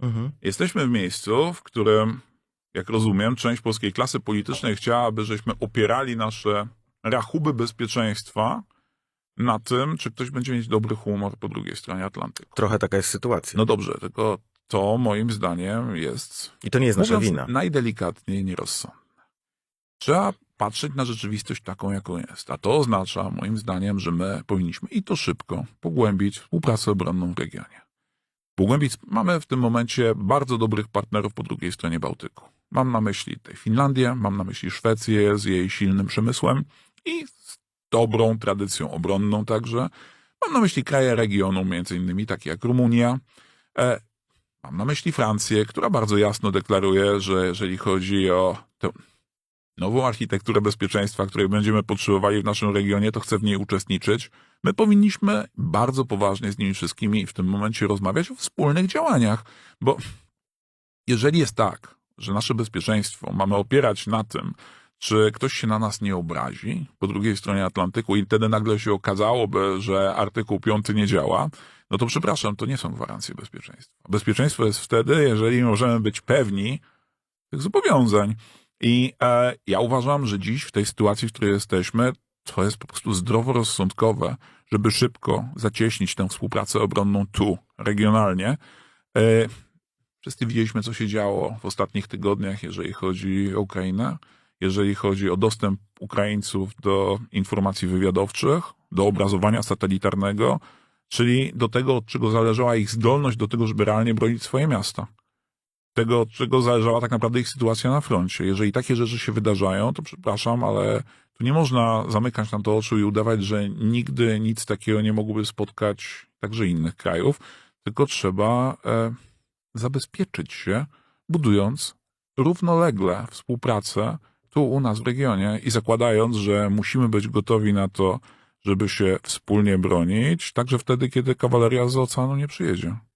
Mhm. Jesteśmy w miejscu, w którym, jak rozumiem, część polskiej klasy politycznej chciałaby, żeśmy opierali nasze rachuby bezpieczeństwa na tym, czy ktoś będzie mieć dobry humor po drugiej stronie Atlantyku. Trochę taka jest sytuacja. No dobrze, tylko to moim zdaniem jest I to nie jest nasza wina. najdelikatniej nierozsądne. Trzeba patrzeć na rzeczywistość taką, jaką jest. A to oznacza, moim zdaniem, że my powinniśmy i to szybko pogłębić współpracę obronną w regionie. Pogłębić, mamy w tym momencie bardzo dobrych partnerów po drugiej stronie Bałtyku. Mam na myśli tutaj Finlandię, mam na myśli Szwecję z jej silnym przemysłem i z dobrą tradycją obronną także. Mam na myśli kraje regionu, między innymi takie jak Rumunia. E, Mam na myśli Francję, która bardzo jasno deklaruje, że jeżeli chodzi o tę nową architekturę bezpieczeństwa, której będziemy potrzebowali w naszym regionie, to chce w niej uczestniczyć. My powinniśmy bardzo poważnie z nimi wszystkimi w tym momencie rozmawiać o wspólnych działaniach, bo jeżeli jest tak, że nasze bezpieczeństwo mamy opierać na tym, czy ktoś się na nas nie obrazi po drugiej stronie Atlantyku i wtedy nagle się okazałoby, że artykuł 5 nie działa, no to przepraszam, to nie są gwarancje bezpieczeństwa. Bezpieczeństwo jest wtedy, jeżeli możemy być pewni tych zobowiązań. I e, ja uważam, że dziś w tej sytuacji, w której jesteśmy, to jest po prostu zdroworozsądkowe, żeby szybko zacieśnić tę współpracę obronną tu, regionalnie. E, wszyscy widzieliśmy, co się działo w ostatnich tygodniach, jeżeli chodzi o Ukrainę, jeżeli chodzi o dostęp Ukraińców do informacji wywiadowczych, do obrazowania satelitarnego, czyli do tego, od czego zależała ich zdolność do tego, żeby realnie bronić swoje miasta. Tego, od czego zależała tak naprawdę ich sytuacja na froncie. Jeżeli takie rzeczy się wydarzają, to przepraszam, ale tu nie można zamykać na to oczu i udawać, że nigdy nic takiego nie mogłoby spotkać także innych krajów, tylko trzeba e, zabezpieczyć się, budując równolegle współpracę tu u nas w regionie i zakładając, że musimy być gotowi na to, żeby się wspólnie bronić, także wtedy, kiedy kawaleria z oceanu nie przyjedzie.